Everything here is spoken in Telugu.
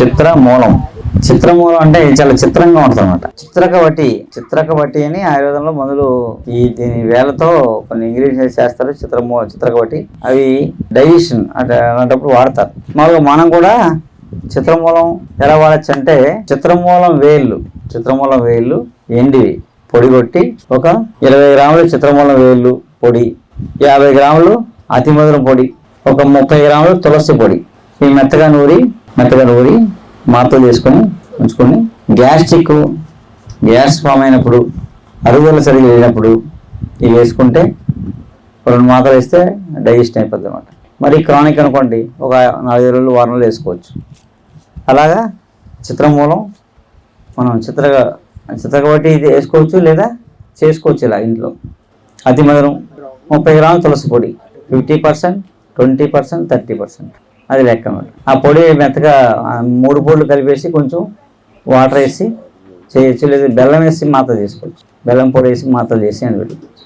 చిత్రమూలం. చిత్రమూలం అంటే చాలా చిత్రంగా ఉంటుంది అనమాట చిత్రకవటి చిత్రకవటి అని ఆయుర్వేదంలో మందులు ఈ దీని వేలతో కొన్ని ఇంగ్రీడియంట్స్ చేస్తారు. చిత్రమూల చిత్రకవటి. అవి డైజెషన్ అంటే అలాంటప్పుడు వాడతారు. మామూలుగా మనం కూడా చిత్రమూలం ఎలా వాడచ్చు అంటే చిత్రమూలం వేళ్ళు చిత్రమూలం వేళ్ళు ఎండివి. పొడి కొట్టి ఒక ఇరవై గ్రాములు చిత్రమూలం వేళ్ళు పొడి యాభై గ్రాములు అతిమధురం పొడి ఒక ముప్పై గ్రాములు తులసి పొడి. ఈ మెత్తగా నూరి మెత్తగా ఊరి మాతో చేసుకొని ఉంచుకొని గ్యాస్ట్రిక్ గ్యాస్ ఫామ్ అయినప్పుడు అరుగుదల సరిగ్గా లేనప్పుడు ఇవి వేసుకుంటే రెండు మాత్రలు వేస్తే డైజెషన్ అయిపోద్ది అనమాట మరి క్రానిక్ అనుకోండి ఒక నాలుగైదు రోజులు వారం రోజులు వేసుకోవచ్చు. అలాగా చిత్రమూలం మనం చిత్ర చిత్రకబట్టి ఇది వేసుకోవచ్చు లేదా చేసుకోవచ్చు ఇలా ఇంట్లో. అతి మధురం. ముప్పై గ్రాముల తులసి పొడి fifty percent twenty percent thirty percent. అది లెక్క ఆ పొడి మెత్తగా మూడు పొడులు కలిపేసి కొంచెం వాటర్ వేసి చేయొచ్చు లేదా బెల్లం వేసి మాత్ర తీసుకోవచ్చు బెల్లం పొడి వేసి మాత్ర చేసి అని పెట్టుకోవచ్చు